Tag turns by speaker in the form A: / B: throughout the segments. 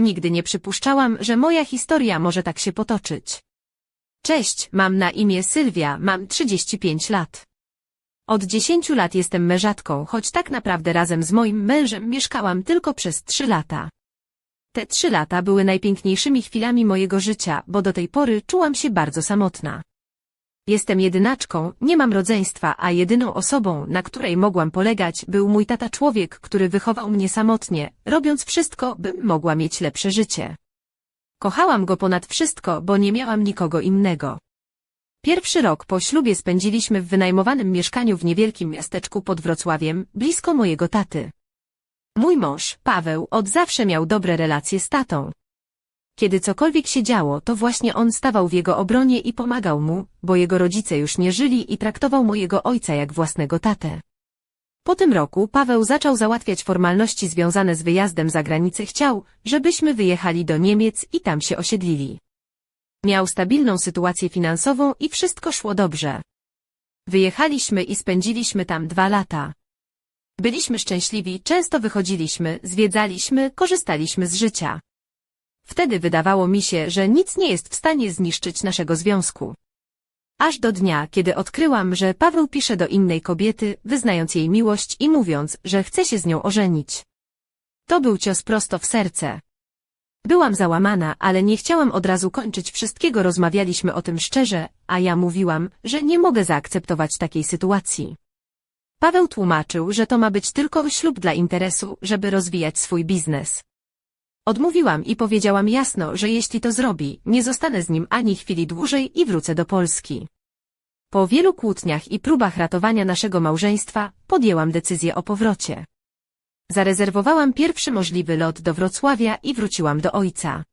A: Nigdy nie przypuszczałam, że moja historia może tak się potoczyć. Cześć, mam na imię Sylwia, mam 35 lat. Od 10 lat jestem mężatką, choć tak naprawdę razem z moim mężem mieszkałam tylko przez 3 lata. Te 3 lata były najpiękniejszymi chwilami mojego życia, bo do tej pory czułam się bardzo samotna. Jestem jedynaczką, nie mam rodzeństwa, a jedyną osobą, na której mogłam polegać, był mój tata człowiek, który wychował mnie samotnie, robiąc wszystko, bym mogła mieć lepsze życie. Kochałam go ponad wszystko, bo nie miałam nikogo innego. Pierwszy rok po ślubie spędziliśmy w wynajmowanym mieszkaniu w niewielkim miasteczku pod Wrocławiem, blisko mojego taty. Mój mąż, Paweł, od zawsze miał dobre relacje z tatą. Kiedy cokolwiek się działo, to właśnie on stawał w jego obronie i pomagał mu, bo jego rodzice już nie żyli i traktował mojego ojca jak własnego tatę. Po tym roku Paweł zaczął załatwiać formalności związane z wyjazdem za granicę. Chciał, żebyśmy wyjechali do Niemiec i tam się osiedlili. Miał stabilną sytuację finansową i wszystko szło dobrze. Wyjechaliśmy i spędziliśmy tam dwa lata. Byliśmy szczęśliwi, często wychodziliśmy, zwiedzaliśmy, korzystaliśmy z życia. Wtedy wydawało mi się, że nic nie jest w stanie zniszczyć naszego związku. Aż do dnia, kiedy odkryłam, że Paweł pisze do innej kobiety, wyznając jej miłość i mówiąc, że chce się z nią ożenić. To był cios prosto w serce. Byłam załamana, ale nie chciałam od razu kończyć wszystkiego, rozmawialiśmy o tym szczerze, a ja mówiłam, że nie mogę zaakceptować takiej sytuacji. Paweł tłumaczył, że to ma być tylko ślub dla interesu, żeby rozwijać swój biznes. Odmówiłam i powiedziałam jasno, że jeśli to zrobi, nie zostanę z nim ani chwili dłużej i wrócę do Polski. Po wielu kłótniach i próbach ratowania naszego małżeństwa, podjęłam decyzję o powrocie. Zarezerwowałam pierwszy możliwy lot do Wrocławia i wróciłam do ojca.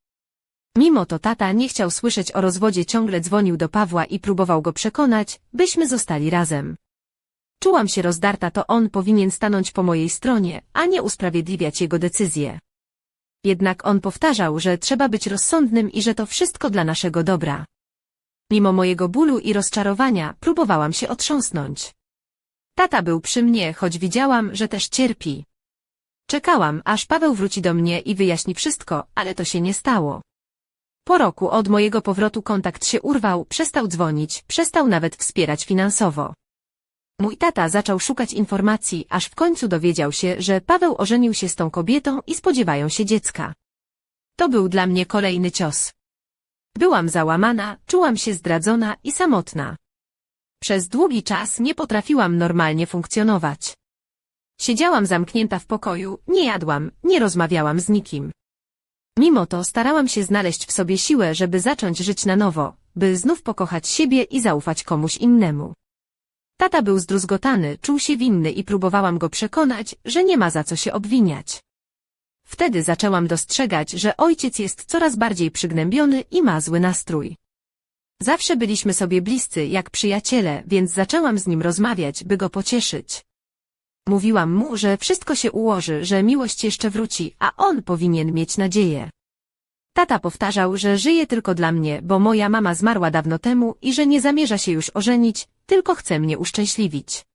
A: Mimo to tata nie chciał słyszeć o rozwodzie, ciągle dzwonił do Pawła i próbował go przekonać, byśmy zostali razem. Czułam się rozdarta, to on powinien stanąć po mojej stronie, a nie usprawiedliwiać jego decyzję. Jednak on powtarzał, że trzeba być rozsądnym i że to wszystko dla naszego dobra. Mimo mojego bólu i rozczarowania, próbowałam się otrząsnąć. Tata był przy mnie, choć widziałam, że też cierpi. Czekałam, aż Paweł wróci do mnie i wyjaśni wszystko, ale to się nie stało. Po roku od mojego powrotu kontakt się urwał, przestał dzwonić, przestał nawet wspierać finansowo. Mój tata zaczął szukać informacji, aż w końcu dowiedział się, że Paweł ożenił się z tą kobietą i spodziewają się dziecka. To był dla mnie kolejny cios. Byłam załamana, czułam się zdradzona i samotna. Przez długi czas nie potrafiłam normalnie funkcjonować. Siedziałam zamknięta w pokoju, nie jadłam, nie rozmawiałam z nikim. Mimo to starałam się znaleźć w sobie siłę, żeby zacząć żyć na nowo, by znów pokochać siebie i zaufać komuś innemu. Tata był zdruzgotany, czuł się winny i próbowałam go przekonać, że nie ma za co się obwiniać. Wtedy zaczęłam dostrzegać, że ojciec jest coraz bardziej przygnębiony i ma zły nastrój. Zawsze byliśmy sobie bliscy jak przyjaciele, więc zaczęłam z nim rozmawiać, by go pocieszyć. Mówiłam mu, że wszystko się ułoży, że miłość jeszcze wróci, a on powinien mieć nadzieję. Tata powtarzał, że żyje tylko dla mnie, bo moja mama zmarła dawno temu i że nie zamierza się już ożenić, tylko chce mnie uszczęśliwić.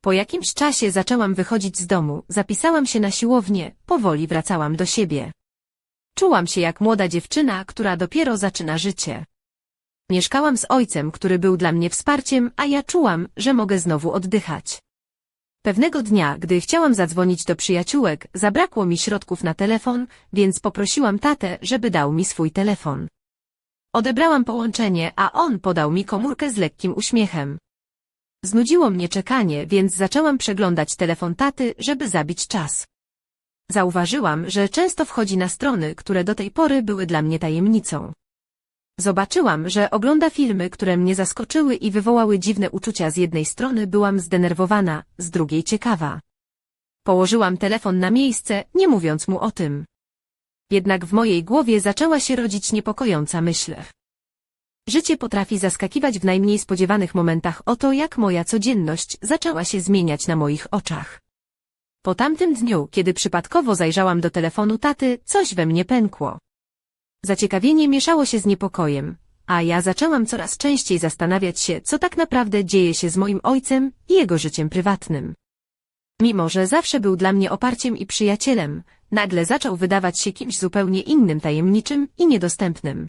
A: Po jakimś czasie zaczęłam wychodzić z domu, zapisałam się na siłownię, powoli wracałam do siebie. Czułam się jak młoda dziewczyna, która dopiero zaczyna życie. Mieszkałam z ojcem, który był dla mnie wsparciem, a ja czułam, że mogę znowu oddychać. Pewnego dnia, gdy chciałam zadzwonić do przyjaciółek, zabrakło mi środków na telefon, więc poprosiłam tatę, żeby dał mi swój telefon. Odebrałam połączenie, a on podał mi komórkę z lekkim uśmiechem. Znudziło mnie czekanie, więc zaczęłam przeglądać telefon taty, żeby zabić czas. Zauważyłam, że często wchodzi na strony, które do tej pory były dla mnie tajemnicą. Zobaczyłam, że ogląda filmy, które mnie zaskoczyły i wywołały dziwne uczucia. Z jednej strony byłam zdenerwowana, z drugiej ciekawa. Położyłam telefon na miejsce, nie mówiąc mu o tym. Jednak w mojej głowie zaczęła się rodzić niepokojąca myśl. Życie potrafi zaskakiwać w najmniej spodziewanych momentach o to, jak moja codzienność zaczęła się zmieniać na moich oczach. Po tamtym dniu, kiedy przypadkowo zajrzałam do telefonu taty, coś we mnie pękło. Zaciekawienie mieszało się z niepokojem, a ja zaczęłam coraz częściej zastanawiać się, co tak naprawdę dzieje się z moim ojcem i jego życiem prywatnym. Mimo, że zawsze był dla mnie oparciem i przyjacielem, nagle zaczął wydawać się kimś zupełnie innym, tajemniczym i niedostępnym.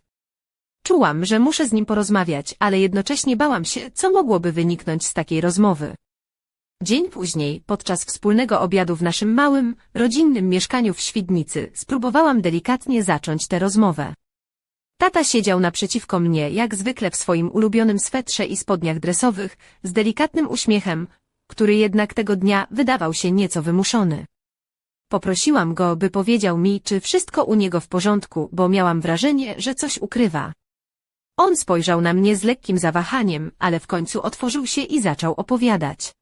A: Czułam, że muszę z nim porozmawiać, ale jednocześnie bałam się, co mogłoby wyniknąć z takiej rozmowy. Dzień później, podczas wspólnego obiadu w naszym małym, rodzinnym mieszkaniu w Świdnicy, spróbowałam delikatnie zacząć tę rozmowę. Tata siedział naprzeciwko mnie, jak zwykle w swoim ulubionym swetrze i spodniach dresowych, z delikatnym uśmiechem, który jednak tego dnia wydawał się nieco wymuszony. Poprosiłam go, by powiedział mi, czy wszystko u niego w porządku, bo miałam wrażenie, że coś ukrywa. On spojrzał na mnie z lekkim zawahaniem, ale w końcu otworzył się i zaczął opowiadać.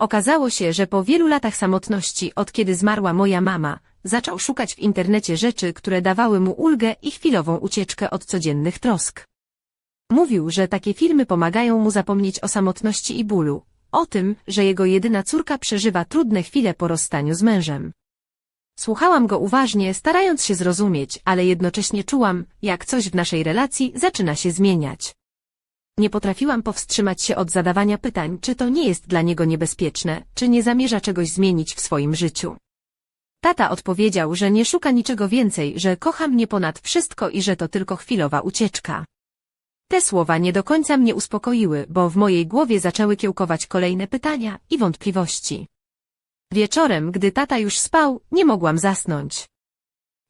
A: Okazało się, że po wielu latach samotności, od kiedy zmarła moja mama, zaczął szukać w internecie rzeczy, które dawały mu ulgę i chwilową ucieczkę od codziennych trosk. Mówił, że takie filmy pomagają mu zapomnieć o samotności i bólu, o tym, że jego jedyna córka przeżywa trudne chwile po rozstaniu z mężem. Słuchałam go uważnie, starając się zrozumieć, ale jednocześnie czułam, jak coś w naszej relacji zaczyna się zmieniać. Nie potrafiłam powstrzymać się od zadawania pytań, czy to nie jest dla niego niebezpieczne, czy nie zamierza czegoś zmienić w swoim życiu. Tata odpowiedział, że nie szuka niczego więcej, że kocha mnie ponad wszystko i że to tylko chwilowa ucieczka. Te słowa nie do końca mnie uspokoiły, bo w mojej głowie zaczęły kiełkować kolejne pytania i wątpliwości. Wieczorem, gdy tata już spał, nie mogłam zasnąć.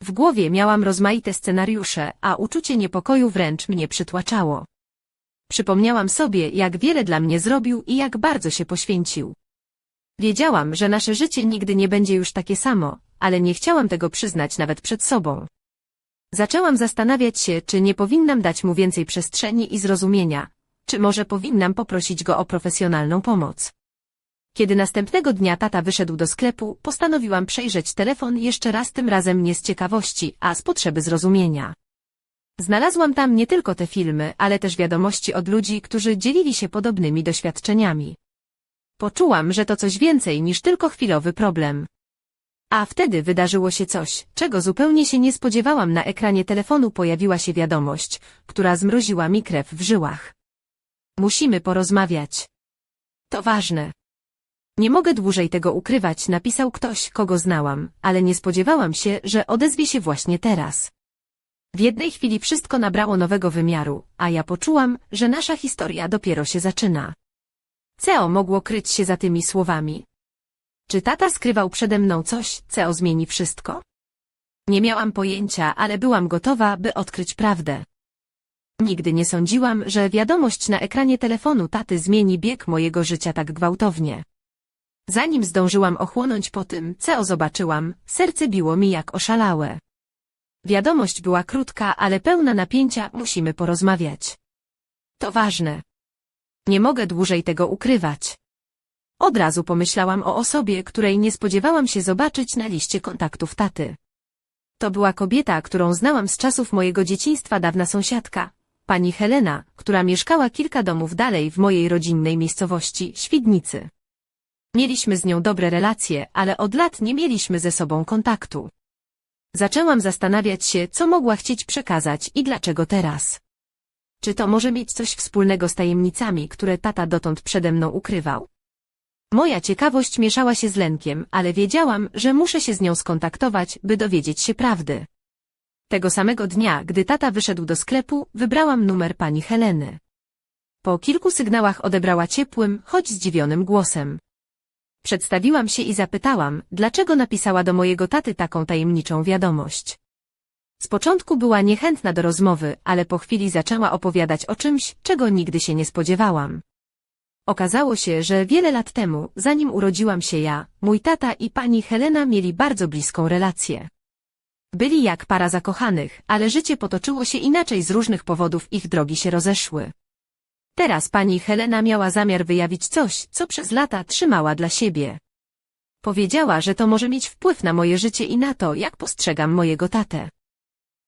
A: W głowie miałam rozmaite scenariusze, a uczucie niepokoju wręcz mnie przytłaczało. Przypomniałam sobie, jak wiele dla mnie zrobił i jak bardzo się poświęcił. Wiedziałam, że nasze życie nigdy nie będzie już takie samo, ale nie chciałam tego przyznać nawet przed sobą. Zaczęłam zastanawiać się, czy nie powinnam dać mu więcej przestrzeni i zrozumienia, czy może powinnam poprosić go o profesjonalną pomoc. Kiedy następnego dnia tata wyszedł do sklepu, postanowiłam przejrzeć telefon jeszcze raz tym razem nie z ciekawości, a z potrzeby zrozumienia. Znalazłam tam nie tylko te filmy, ale też wiadomości od ludzi, którzy dzielili się podobnymi doświadczeniami. Poczułam, że to coś więcej niż tylko chwilowy problem. A wtedy wydarzyło się coś, czego zupełnie się nie spodziewałam. Na ekranie telefonu pojawiła się wiadomość, która zmroziła mi krew w żyłach. Musimy porozmawiać. To ważne. Nie mogę dłużej tego ukrywać, napisał ktoś, kogo znałam, ale nie spodziewałam się, że odezwie się właśnie teraz. W jednej chwili wszystko nabrało nowego wymiaru, a ja poczułam, że nasza historia dopiero się zaczyna. CEO mogło kryć się za tymi słowami. Czy tata skrywał przede mną coś, CEO zmieni wszystko? Nie miałam pojęcia, ale byłam gotowa, by odkryć prawdę. Nigdy nie sądziłam, że wiadomość na ekranie telefonu taty zmieni bieg mojego życia tak gwałtownie. Zanim zdążyłam ochłonąć po tym, co zobaczyłam, serce biło mi jak oszalałe. Wiadomość była krótka, ale pełna napięcia, musimy porozmawiać. To ważne. Nie mogę dłużej tego ukrywać. Od razu pomyślałam o osobie, której nie spodziewałam się zobaczyć na liście kontaktów taty. To była kobieta, którą znałam z czasów mojego dzieciństwa dawna sąsiadka, pani Helena, która mieszkała kilka domów dalej w mojej rodzinnej miejscowości, Świdnicy. Mieliśmy z nią dobre relacje, ale od lat nie mieliśmy ze sobą kontaktu. Zaczęłam zastanawiać się, co mogła chcieć przekazać i dlaczego teraz. Czy to może mieć coś wspólnego z tajemnicami, które tata dotąd przede mną ukrywał? Moja ciekawość mieszała się z lękiem, ale wiedziałam, że muszę się z nią skontaktować, by dowiedzieć się prawdy. Tego samego dnia, gdy tata wyszedł do sklepu, wybrałam numer pani Heleny. Po kilku sygnałach odebrała ciepłym, choć zdziwionym głosem. Przedstawiłam się i zapytałam, dlaczego napisała do mojego taty taką tajemniczą wiadomość. Z początku była niechętna do rozmowy, ale po chwili zaczęła opowiadać o czymś, czego nigdy się nie spodziewałam. Okazało się, że wiele lat temu, zanim urodziłam się ja, mój tata i pani Helena mieli bardzo bliską relację. Byli jak para zakochanych, ale życie potoczyło się inaczej z różnych powodów ich drogi się rozeszły. Teraz pani Helena miała zamiar wyjawić coś, co przez lata trzymała dla siebie. Powiedziała, że to może mieć wpływ na moje życie i na to, jak postrzegam mojego tatę.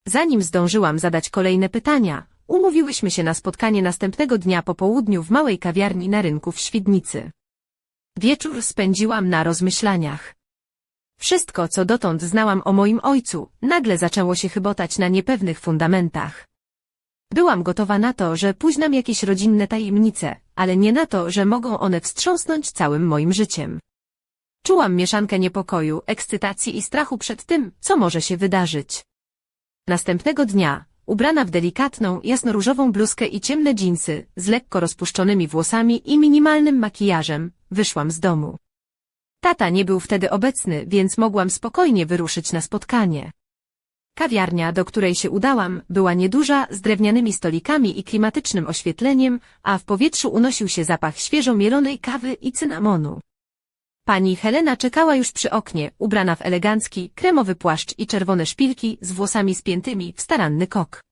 A: Zanim zdążyłam zadać kolejne pytania, umówiłyśmy się na spotkanie następnego dnia po południu w małej kawiarni na rynku w Świdnicy. Wieczór spędziłam na rozmyślaniach. Wszystko, co dotąd znałam o moim ojcu, nagle zaczęło się chybotać na niepewnych fundamentach. Byłam gotowa na to, że późnam jakieś rodzinne tajemnice, ale nie na to, że mogą one wstrząsnąć całym moim życiem. Czułam mieszankę niepokoju, ekscytacji i strachu przed tym, co może się wydarzyć. Następnego dnia, ubrana w delikatną, jasnoróżową bluzkę i ciemne dżinsy, z lekko rozpuszczonymi włosami i minimalnym makijażem, wyszłam z domu. Tata nie był wtedy obecny, więc mogłam spokojnie wyruszyć na spotkanie. Kawiarnia, do której się udałam, była nieduża, z drewnianymi stolikami i klimatycznym oświetleniem, a w powietrzu unosił się zapach świeżo mielonej kawy i cynamonu. Pani Helena czekała już przy oknie, ubrana w elegancki, kremowy płaszcz i czerwone szpilki z włosami spiętymi w staranny kok.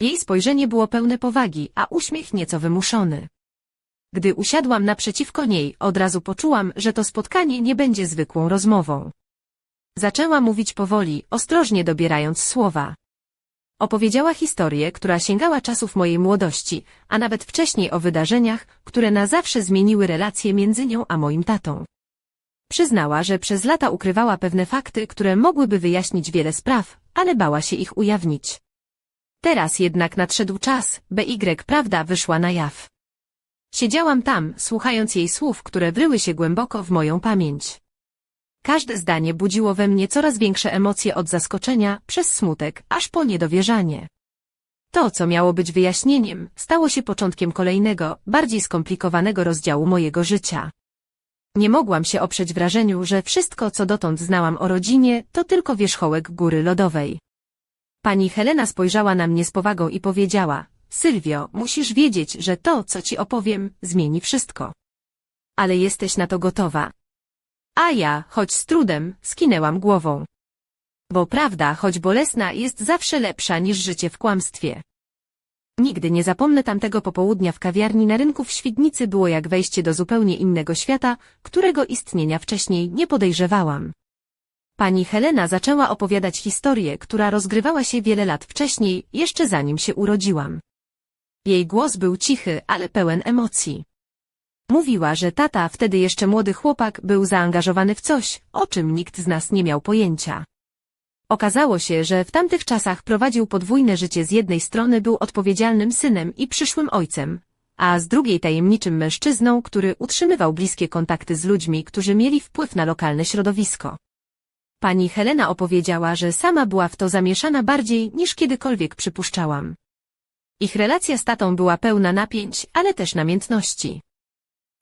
A: Jej spojrzenie było pełne powagi, a uśmiech nieco wymuszony. Gdy usiadłam naprzeciwko niej, od razu poczułam, że to spotkanie nie będzie zwykłą rozmową. Zaczęła mówić powoli, ostrożnie dobierając słowa. Opowiedziała historię, która sięgała czasów mojej młodości, a nawet wcześniej o wydarzeniach, które na zawsze zmieniły relacje między nią a moim tatą. Przyznała, że przez lata ukrywała pewne fakty, które mogłyby wyjaśnić wiele spraw, ale bała się ich ujawnić. Teraz jednak nadszedł czas, by Y prawda wyszła na jaw. Siedziałam tam, słuchając jej słów, które wryły się głęboko w moją pamięć. Każde zdanie budziło we mnie coraz większe emocje od zaskoczenia, przez smutek, aż po niedowierzanie. To, co miało być wyjaśnieniem, stało się początkiem kolejnego, bardziej skomplikowanego rozdziału mojego życia. Nie mogłam się oprzeć wrażeniu, że wszystko, co dotąd znałam o rodzinie, to tylko wierzchołek góry lodowej. Pani Helena spojrzała na mnie z powagą i powiedziała, Sylwio, musisz wiedzieć, że to, co ci opowiem, zmieni wszystko. Ale jesteś na to gotowa. A ja, choć z trudem, skinęłam głową. Bo prawda, choć bolesna, jest zawsze lepsza niż życie w kłamstwie. Nigdy nie zapomnę tamtego popołudnia w kawiarni na rynku w Świdnicy było jak wejście do zupełnie innego świata, którego istnienia wcześniej nie podejrzewałam. Pani Helena zaczęła opowiadać historię, która rozgrywała się wiele lat wcześniej, jeszcze zanim się urodziłam. Jej głos był cichy, ale pełen emocji. Mówiła, że tata, wtedy jeszcze młody chłopak, był zaangażowany w coś, o czym nikt z nas nie miał pojęcia. Okazało się, że w tamtych czasach prowadził podwójne życie z jednej strony był odpowiedzialnym synem i przyszłym ojcem, a z drugiej tajemniczym mężczyzną, który utrzymywał bliskie kontakty z ludźmi, którzy mieli wpływ na lokalne środowisko. Pani Helena opowiedziała, że sama była w to zamieszana bardziej niż kiedykolwiek przypuszczałam. Ich relacja z tatą była pełna napięć, ale też namiętności.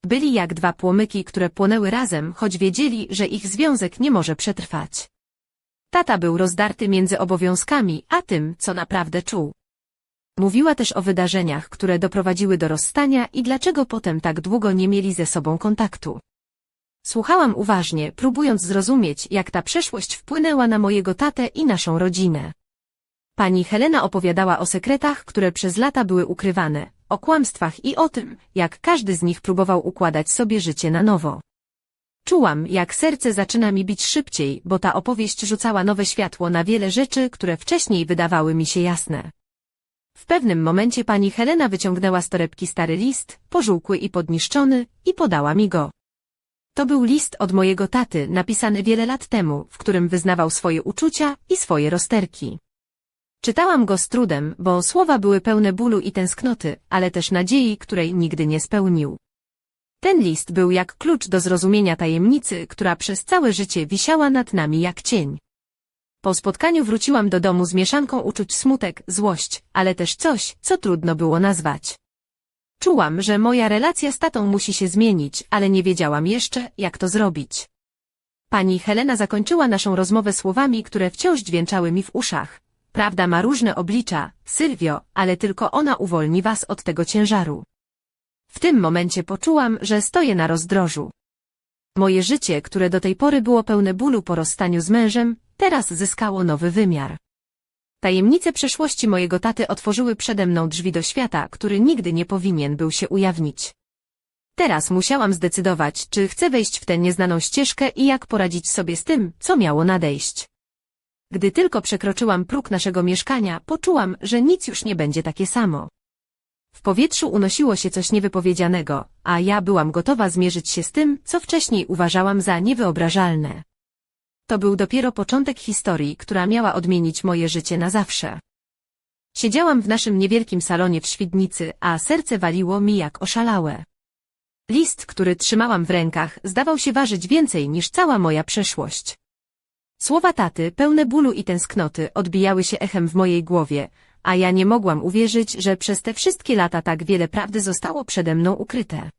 A: Byli jak dwa płomyki, które płonęły razem, choć wiedzieli, że ich związek nie może przetrwać. Tata był rozdarty między obowiązkami, a tym, co naprawdę czuł. Mówiła też o wydarzeniach, które doprowadziły do rozstania i dlaczego potem tak długo nie mieli ze sobą kontaktu. Słuchałam uważnie, próbując zrozumieć, jak ta przeszłość wpłynęła na mojego tatę i naszą rodzinę. Pani Helena opowiadała o sekretach, które przez lata były ukrywane, o kłamstwach i o tym, jak każdy z nich próbował układać sobie życie na nowo. Czułam, jak serce zaczyna mi bić szybciej, bo ta opowieść rzucała nowe światło na wiele rzeczy, które wcześniej wydawały mi się jasne. W pewnym momencie pani Helena wyciągnęła z torebki stary list, pożółkły i podniszczony, i podała mi go. To był list od mojego taty, napisany wiele lat temu, w którym wyznawał swoje uczucia i swoje rozterki. Czytałam go z trudem, bo słowa były pełne bólu i tęsknoty, ale też nadziei, której nigdy nie spełnił. Ten list był jak klucz do zrozumienia tajemnicy, która przez całe życie wisiała nad nami jak cień. Po spotkaniu wróciłam do domu z mieszanką uczuć smutek, złość, ale też coś, co trudno było nazwać. Czułam, że moja relacja z tatą musi się zmienić, ale nie wiedziałam jeszcze, jak to zrobić. Pani Helena zakończyła naszą rozmowę słowami, które wciąż dźwięczały mi w uszach. Prawda ma różne oblicza, Sylwio, ale tylko ona uwolni was od tego ciężaru. W tym momencie poczułam, że stoję na rozdrożu. Moje życie, które do tej pory było pełne bólu po rozstaniu z mężem, teraz zyskało nowy wymiar. Tajemnice przeszłości mojego taty otworzyły przede mną drzwi do świata, który nigdy nie powinien był się ujawnić. Teraz musiałam zdecydować, czy chcę wejść w tę nieznaną ścieżkę i jak poradzić sobie z tym, co miało nadejść. Gdy tylko przekroczyłam próg naszego mieszkania, poczułam, że nic już nie będzie takie samo. W powietrzu unosiło się coś niewypowiedzianego, a ja byłam gotowa zmierzyć się z tym, co wcześniej uważałam za niewyobrażalne. To był dopiero początek historii, która miała odmienić moje życie na zawsze. Siedziałam w naszym niewielkim salonie w Świdnicy, a serce waliło mi jak oszalałe. List, który trzymałam w rękach, zdawał się ważyć więcej niż cała moja przeszłość. Słowa taty, pełne bólu i tęsknoty, odbijały się echem w mojej głowie, a ja nie mogłam uwierzyć, że przez te wszystkie lata tak wiele prawdy zostało przede mną ukryte.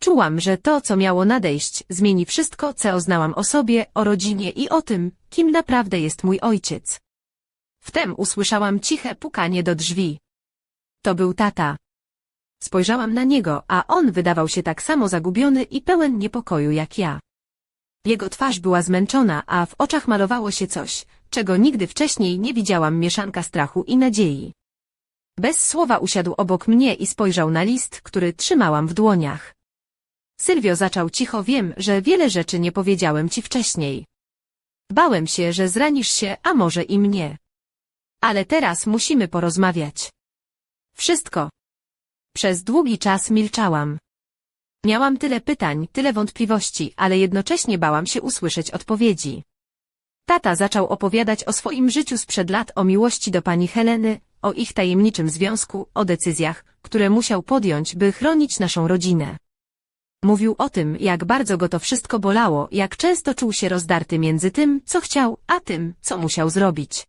A: Czułam, że to, co miało nadejść, zmieni wszystko, co znałam o sobie, o rodzinie i o tym, kim naprawdę jest mój ojciec. Wtem usłyszałam ciche pukanie do drzwi. To był tata. Spojrzałam na niego, a on wydawał się tak samo zagubiony i pełen niepokoju jak ja. Jego twarz była zmęczona, a w oczach malowało się coś, czego nigdy wcześniej nie widziałam mieszanka strachu i nadziei. Bez słowa usiadł obok mnie i spojrzał na list, który trzymałam w dłoniach. Sylwio zaczął cicho, wiem, że wiele rzeczy nie powiedziałem ci wcześniej. Bałem się, że zranisz się, a może i mnie. Ale teraz musimy porozmawiać. Wszystko. Przez długi czas milczałam. Miałam tyle pytań, tyle wątpliwości, ale jednocześnie bałam się usłyszeć odpowiedzi. Tata zaczął opowiadać o swoim życiu sprzed lat, o miłości do pani Heleny, o ich tajemniczym związku, o decyzjach, które musiał podjąć, by chronić naszą rodzinę. Mówił o tym, jak bardzo go to wszystko bolało, jak często czuł się rozdarty między tym, co chciał, a tym, co musiał zrobić.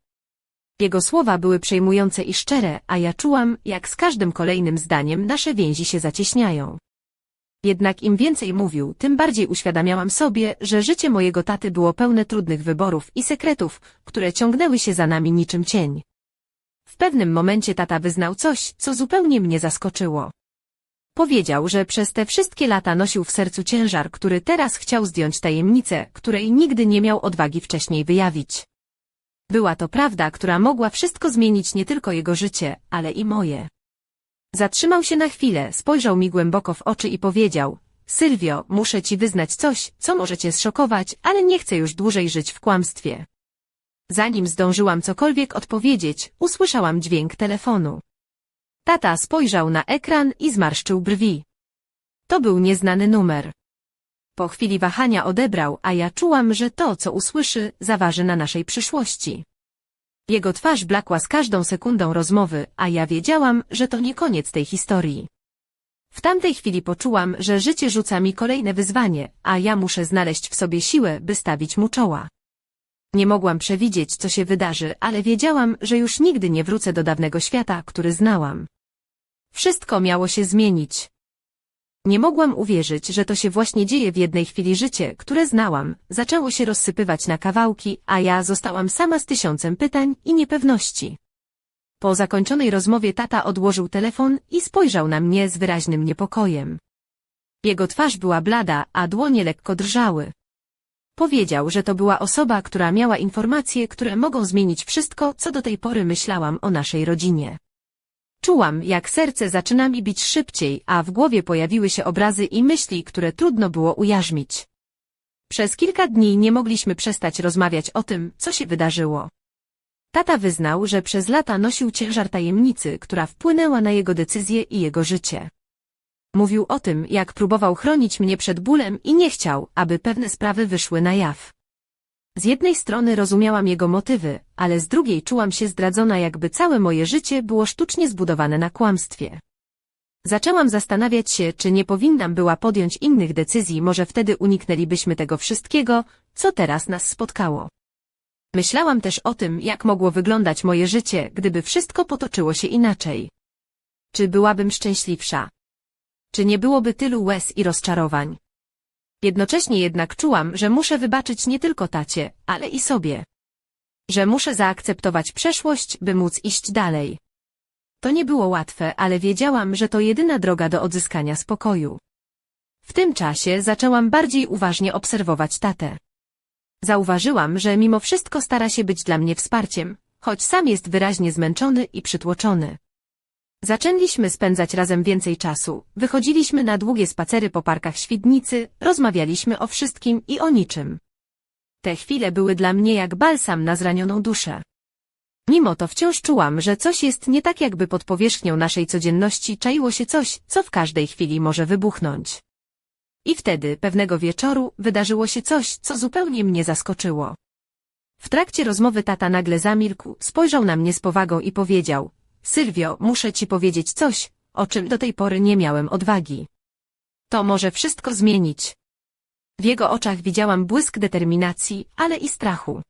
A: Jego słowa były przejmujące i szczere, a ja czułam, jak z każdym kolejnym zdaniem nasze więzi się zacieśniają. Jednak im więcej mówił, tym bardziej uświadamiałam sobie, że życie mojego taty było pełne trudnych wyborów i sekretów, które ciągnęły się za nami niczym cień. W pewnym momencie tata wyznał coś, co zupełnie mnie zaskoczyło. Powiedział, że przez te wszystkie lata nosił w sercu ciężar, który teraz chciał zdjąć tajemnicę, której nigdy nie miał odwagi wcześniej wyjawić. Była to prawda, która mogła wszystko zmienić nie tylko jego życie, ale i moje. Zatrzymał się na chwilę, spojrzał mi głęboko w oczy i powiedział, Sylwio, muszę ci wyznać coś, co może cię zszokować, ale nie chcę już dłużej żyć w kłamstwie. Zanim zdążyłam cokolwiek odpowiedzieć, usłyszałam dźwięk telefonu. Tata spojrzał na ekran i zmarszczył brwi. To był nieznany numer. Po chwili wahania odebrał, a ja czułam, że to, co usłyszy, zaważy na naszej przyszłości. Jego twarz blakła z każdą sekundą rozmowy, a ja wiedziałam, że to nie koniec tej historii. W tamtej chwili poczułam, że życie rzuca mi kolejne wyzwanie, a ja muszę znaleźć w sobie siłę, by stawić mu czoła. Nie mogłam przewidzieć, co się wydarzy, ale wiedziałam, że już nigdy nie wrócę do dawnego świata, który znałam. Wszystko miało się zmienić. Nie mogłam uwierzyć, że to się właśnie dzieje w jednej chwili życie, które znałam, zaczęło się rozsypywać na kawałki, a ja zostałam sama z tysiącem pytań i niepewności. Po zakończonej rozmowie tata odłożył telefon i spojrzał na mnie z wyraźnym niepokojem. Jego twarz była blada, a dłonie lekko drżały. Powiedział, że to była osoba, która miała informacje, które mogą zmienić wszystko, co do tej pory myślałam o naszej rodzinie. Czułam, jak serce zaczyna mi bić szybciej, a w głowie pojawiły się obrazy i myśli, które trudno było ujarzmić. Przez kilka dni nie mogliśmy przestać rozmawiać o tym, co się wydarzyło. Tata wyznał, że przez lata nosił ciężar tajemnicy, która wpłynęła na jego decyzje i jego życie. Mówił o tym, jak próbował chronić mnie przed bólem i nie chciał, aby pewne sprawy wyszły na jaw. Z jednej strony rozumiałam jego motywy, ale z drugiej czułam się zdradzona, jakby całe moje życie było sztucznie zbudowane na kłamstwie. Zaczęłam zastanawiać się, czy nie powinnam była podjąć innych decyzji, może wtedy uniknęlibyśmy tego wszystkiego, co teraz nas spotkało. Myślałam też o tym, jak mogło wyglądać moje życie, gdyby wszystko potoczyło się inaczej. Czy byłabym szczęśliwsza? Czy nie byłoby tylu łez i rozczarowań? Jednocześnie jednak czułam, że muszę wybaczyć nie tylko tacie, ale i sobie. Że muszę zaakceptować przeszłość, by móc iść dalej. To nie było łatwe, ale wiedziałam, że to jedyna droga do odzyskania spokoju. W tym czasie zaczęłam bardziej uważnie obserwować tatę. Zauważyłam, że mimo wszystko stara się być dla mnie wsparciem, choć sam jest wyraźnie zmęczony i przytłoczony. Zaczęliśmy spędzać razem więcej czasu, wychodziliśmy na długie spacery po parkach Świdnicy, rozmawialiśmy o wszystkim i o niczym. Te chwile były dla mnie jak balsam na zranioną duszę. Mimo to wciąż czułam, że coś jest nie tak jakby pod powierzchnią naszej codzienności czaiło się coś, co w każdej chwili może wybuchnąć. I wtedy, pewnego wieczoru, wydarzyło się coś, co zupełnie mnie zaskoczyło. W trakcie rozmowy tata nagle zamilkł, spojrzał na mnie z powagą i powiedział, Sylwio, muszę ci powiedzieć coś, o czym do tej pory nie miałem odwagi. To może wszystko zmienić. W jego oczach widziałam błysk determinacji, ale i strachu.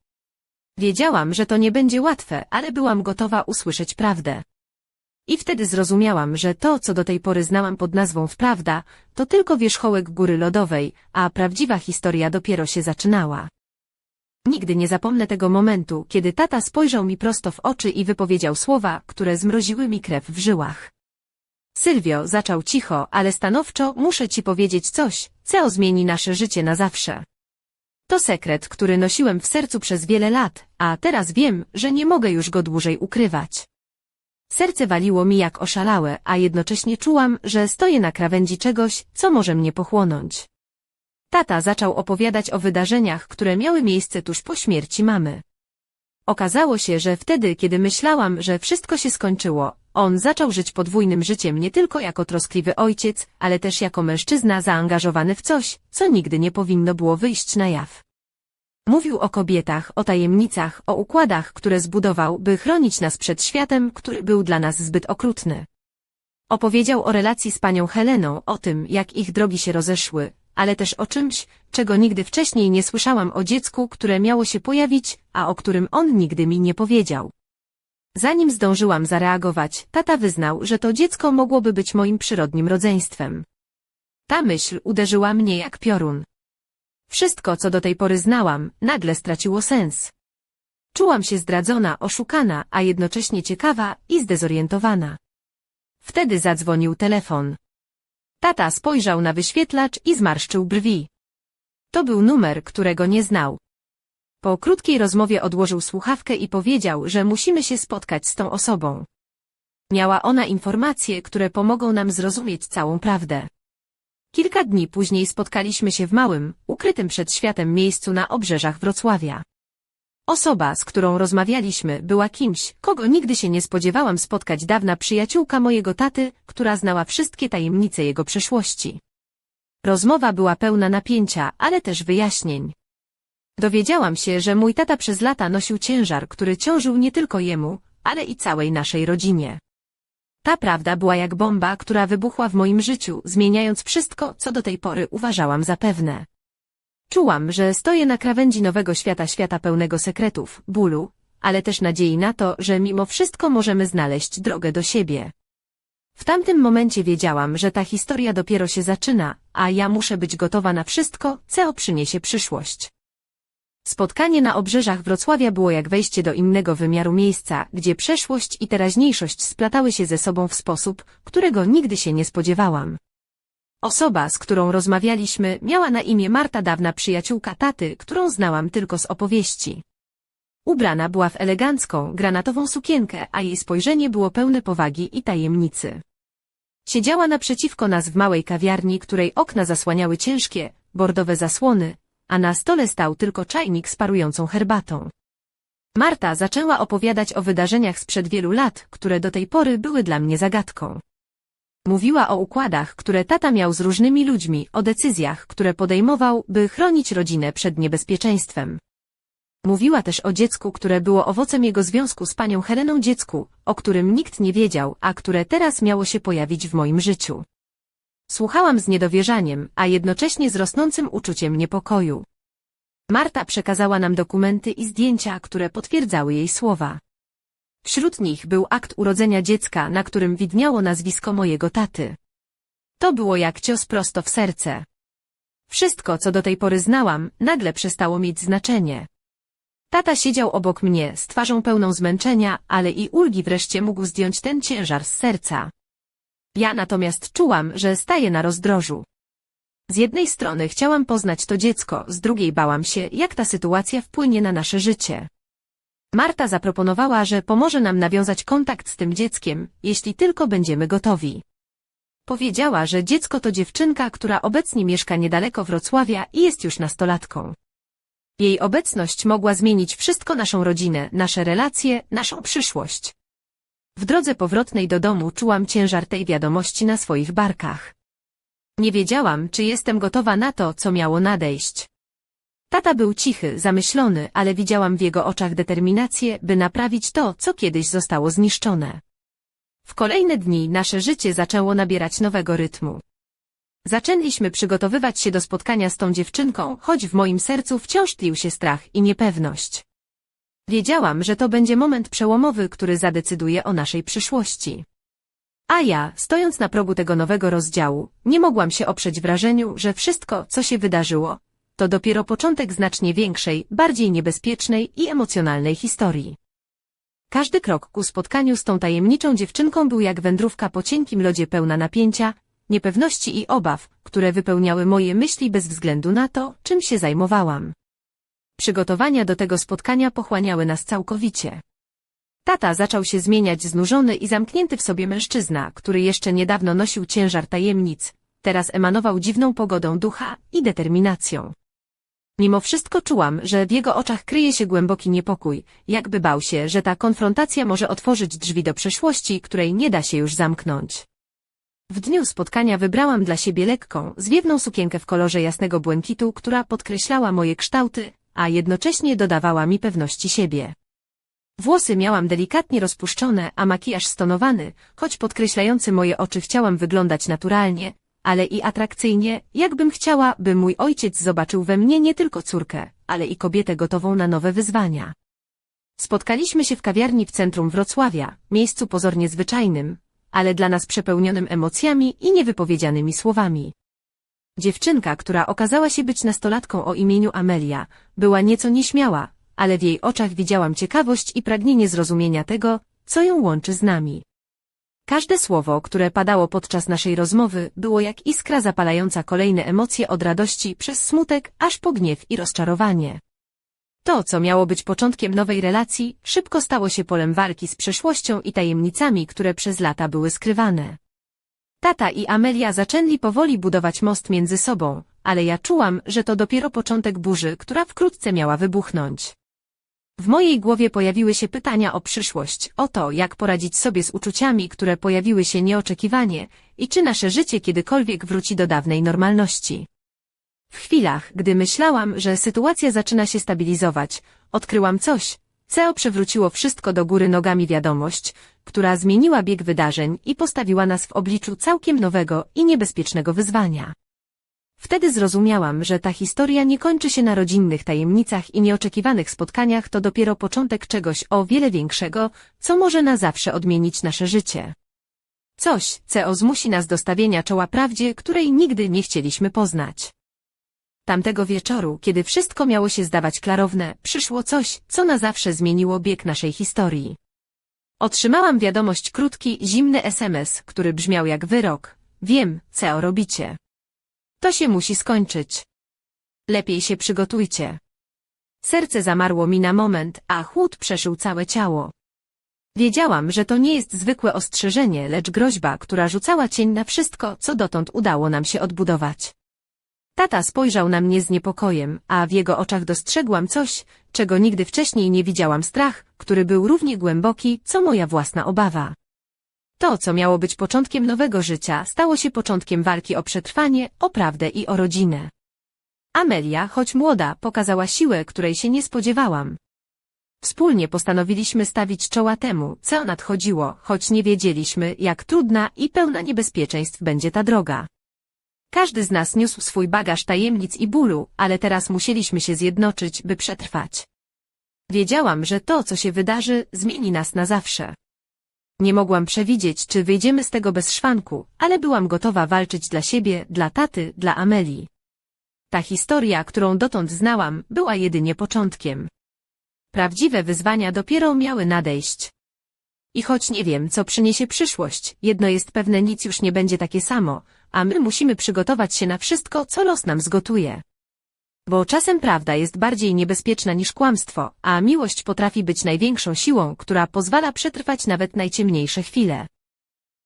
A: Wiedziałam, że to nie będzie łatwe, ale byłam gotowa usłyszeć prawdę. I wtedy zrozumiałam, że to, co do tej pory znałam pod nazwą wprawda, to tylko wierzchołek góry lodowej, a prawdziwa historia dopiero się zaczynała. Nigdy nie zapomnę tego momentu, kiedy tata spojrzał mi prosto w oczy i wypowiedział słowa, które zmroziły mi krew w żyłach. Sylwio, zaczął cicho, ale stanowczo, muszę ci powiedzieć coś, co zmieni nasze życie na zawsze. To sekret, który nosiłem w sercu przez wiele lat, a teraz wiem, że nie mogę już go dłużej ukrywać. Serce waliło mi jak oszalałe, a jednocześnie czułam, że stoję na krawędzi czegoś, co może mnie pochłonąć. Tata zaczął opowiadać o wydarzeniach, które miały miejsce tuż po śmierci mamy. Okazało się, że wtedy, kiedy myślałam, że wszystko się skończyło, on zaczął żyć podwójnym życiem nie tylko jako troskliwy ojciec, ale też jako mężczyzna zaangażowany w coś, co nigdy nie powinno było wyjść na jaw. Mówił o kobietach, o tajemnicach, o układach, które zbudował, by chronić nas przed światem, który był dla nas zbyt okrutny. Opowiedział o relacji z panią Heleną, o tym, jak ich drogi się rozeszły, ale też o czymś, czego nigdy wcześniej nie słyszałam o dziecku, które miało się pojawić, a o którym on nigdy mi nie powiedział. Zanim zdążyłam zareagować, tata wyznał, że to dziecko mogłoby być moim przyrodnim rodzeństwem. Ta myśl uderzyła mnie jak piorun. Wszystko, co do tej pory znałam, nagle straciło sens. Czułam się zdradzona, oszukana, a jednocześnie ciekawa i zdezorientowana. Wtedy zadzwonił telefon. Tata spojrzał na wyświetlacz i zmarszczył brwi. To był numer, którego nie znał. Po krótkiej rozmowie odłożył słuchawkę i powiedział, że musimy się spotkać z tą osobą. Miała ona informacje, które pomogą nam zrozumieć całą prawdę. Kilka dni później spotkaliśmy się w małym, ukrytym przed światem miejscu na obrzeżach Wrocławia. Osoba, z którą rozmawialiśmy, była kimś, kogo nigdy się nie spodziewałam spotkać dawna przyjaciółka mojego taty, która znała wszystkie tajemnice jego przeszłości. Rozmowa była pełna napięcia, ale też wyjaśnień. Dowiedziałam się, że mój tata przez lata nosił ciężar, który ciążył nie tylko jemu, ale i całej naszej rodzinie. Ta prawda była jak bomba, która wybuchła w moim życiu, zmieniając wszystko, co do tej pory uważałam za pewne. Czułam, że stoję na krawędzi nowego świata, świata pełnego sekretów, bólu, ale też nadziei na to, że mimo wszystko możemy znaleźć drogę do siebie. W tamtym momencie wiedziałam, że ta historia dopiero się zaczyna, a ja muszę być gotowa na wszystko, co przyniesie przyszłość. Spotkanie na obrzeżach Wrocławia było jak wejście do innego wymiaru miejsca, gdzie przeszłość i teraźniejszość splatały się ze sobą w sposób, którego nigdy się nie spodziewałam. Osoba, z którą rozmawialiśmy, miała na imię Marta dawna przyjaciółka taty, którą znałam tylko z opowieści. Ubrana była w elegancką, granatową sukienkę, a jej spojrzenie było pełne powagi i tajemnicy. Siedziała naprzeciwko nas w małej kawiarni, której okna zasłaniały ciężkie, bordowe zasłony, a na stole stał tylko czajnik z parującą herbatą. Marta zaczęła opowiadać o wydarzeniach sprzed wielu lat, które do tej pory były dla mnie zagadką. Mówiła o układach, które tata miał z różnymi ludźmi, o decyzjach, które podejmował, by chronić rodzinę przed niebezpieczeństwem. Mówiła też o dziecku, które było owocem jego związku z panią Heleną dziecku, o którym nikt nie wiedział, a które teraz miało się pojawić w moim życiu. Słuchałam z niedowierzaniem, a jednocześnie z rosnącym uczuciem niepokoju. Marta przekazała nam dokumenty i zdjęcia, które potwierdzały jej słowa. Wśród nich był akt urodzenia dziecka, na którym widniało nazwisko mojego taty. To było jak cios prosto w serce. Wszystko, co do tej pory znałam, nagle przestało mieć znaczenie. Tata siedział obok mnie, z twarzą pełną zmęczenia, ale i ulgi wreszcie mógł zdjąć ten ciężar z serca. Ja natomiast czułam, że staję na rozdrożu. Z jednej strony chciałam poznać to dziecko, z drugiej bałam się, jak ta sytuacja wpłynie na nasze życie. Marta zaproponowała, że pomoże nam nawiązać kontakt z tym dzieckiem, jeśli tylko będziemy gotowi. Powiedziała, że dziecko to dziewczynka, która obecnie mieszka niedaleko Wrocławia i jest już nastolatką. Jej obecność mogła zmienić wszystko naszą rodzinę, nasze relacje, naszą przyszłość. W drodze powrotnej do domu czułam ciężar tej wiadomości na swoich barkach. Nie wiedziałam, czy jestem gotowa na to, co miało nadejść. Tata był cichy, zamyślony, ale widziałam w jego oczach determinację, by naprawić to, co kiedyś zostało zniszczone. W kolejne dni nasze życie zaczęło nabierać nowego rytmu. Zaczęliśmy przygotowywać się do spotkania z tą dziewczynką, choć w moim sercu wciąż tlił się strach i niepewność. Wiedziałam, że to będzie moment przełomowy, który zadecyduje o naszej przyszłości. A ja, stojąc na progu tego nowego rozdziału, nie mogłam się oprzeć wrażeniu, że wszystko, co się wydarzyło, to dopiero początek znacznie większej, bardziej niebezpiecznej i emocjonalnej historii. Każdy krok ku spotkaniu z tą tajemniczą dziewczynką był jak wędrówka po cienkim lodzie pełna napięcia, niepewności i obaw, które wypełniały moje myśli bez względu na to, czym się zajmowałam. Przygotowania do tego spotkania pochłaniały nas całkowicie. Tata zaczął się zmieniać znużony i zamknięty w sobie mężczyzna, który jeszcze niedawno nosił ciężar tajemnic, teraz emanował dziwną pogodą ducha i determinacją. Mimo wszystko czułam, że w jego oczach kryje się głęboki niepokój, jakby bał się, że ta konfrontacja może otworzyć drzwi do przeszłości, której nie da się już zamknąć. W dniu spotkania wybrałam dla siebie lekką, zwiewną sukienkę w kolorze jasnego błękitu, która podkreślała moje kształty, a jednocześnie dodawała mi pewności siebie. Włosy miałam delikatnie rozpuszczone, a makijaż stonowany, choć podkreślający moje oczy chciałam wyglądać naturalnie, ale i atrakcyjnie, jakbym chciała, by mój ojciec zobaczył we mnie nie tylko córkę, ale i kobietę gotową na nowe wyzwania. Spotkaliśmy się w kawiarni w centrum Wrocławia, miejscu pozornie zwyczajnym, ale dla nas przepełnionym emocjami i niewypowiedzianymi słowami. Dziewczynka, która okazała się być nastolatką o imieniu Amelia, była nieco nieśmiała, ale w jej oczach widziałam ciekawość i pragnienie zrozumienia tego, co ją łączy z nami. Każde słowo, które padało podczas naszej rozmowy, było jak iskra zapalająca kolejne emocje od radości przez smutek, aż po gniew i rozczarowanie. To, co miało być początkiem nowej relacji, szybko stało się polem walki z przeszłością i tajemnicami, które przez lata były skrywane. Tata i Amelia zaczęli powoli budować most między sobą, ale ja czułam, że to dopiero początek burzy, która wkrótce miała wybuchnąć. W mojej głowie pojawiły się pytania o przyszłość, o to, jak poradzić sobie z uczuciami, które pojawiły się nieoczekiwanie i czy nasze życie kiedykolwiek wróci do dawnej normalności. W chwilach, gdy myślałam, że sytuacja zaczyna się stabilizować, odkryłam coś, co przewróciło wszystko do góry nogami wiadomość, która zmieniła bieg wydarzeń i postawiła nas w obliczu całkiem nowego i niebezpiecznego wyzwania. Wtedy zrozumiałam, że ta historia nie kończy się na rodzinnych tajemnicach i nieoczekiwanych spotkaniach, to dopiero początek czegoś o wiele większego, co może na zawsze odmienić nasze życie. Coś, co zmusi nas do stawienia czoła prawdzie, której nigdy nie chcieliśmy poznać. Tamtego wieczoru, kiedy wszystko miało się zdawać klarowne, przyszło coś, co na zawsze zmieniło bieg naszej historii. Otrzymałam wiadomość krótki, zimny SMS, który brzmiał jak wyrok. Wiem, co robicie. To się musi skończyć. Lepiej się przygotujcie. Serce zamarło mi na moment, a chłód przeszył całe ciało. Wiedziałam, że to nie jest zwykłe ostrzeżenie, lecz groźba, która rzucała cień na wszystko, co dotąd udało nam się odbudować. Tata spojrzał na mnie z niepokojem, a w jego oczach dostrzegłam coś, czego nigdy wcześniej nie widziałam strach, który był równie głęboki, co moja własna obawa. To, co miało być początkiem nowego życia, stało się początkiem walki o przetrwanie, o prawdę i o rodzinę. Amelia, choć młoda, pokazała siłę, której się nie spodziewałam. Wspólnie postanowiliśmy stawić czoła temu, co nadchodziło, choć nie wiedzieliśmy, jak trudna i pełna niebezpieczeństw będzie ta droga. Każdy z nas niósł swój bagaż tajemnic i bólu, ale teraz musieliśmy się zjednoczyć, by przetrwać. Wiedziałam, że to, co się wydarzy, zmieni nas na zawsze. Nie mogłam przewidzieć, czy wyjdziemy z tego bez szwanku, ale byłam gotowa walczyć dla siebie, dla taty, dla Amelii. Ta historia, którą dotąd znałam, była jedynie początkiem. Prawdziwe wyzwania dopiero miały nadejść. I choć nie wiem, co przyniesie przyszłość, jedno jest pewne nic już nie będzie takie samo, a my musimy przygotować się na wszystko, co los nam zgotuje. Bo czasem prawda jest bardziej niebezpieczna niż kłamstwo, a miłość potrafi być największą siłą, która pozwala przetrwać nawet najciemniejsze chwile.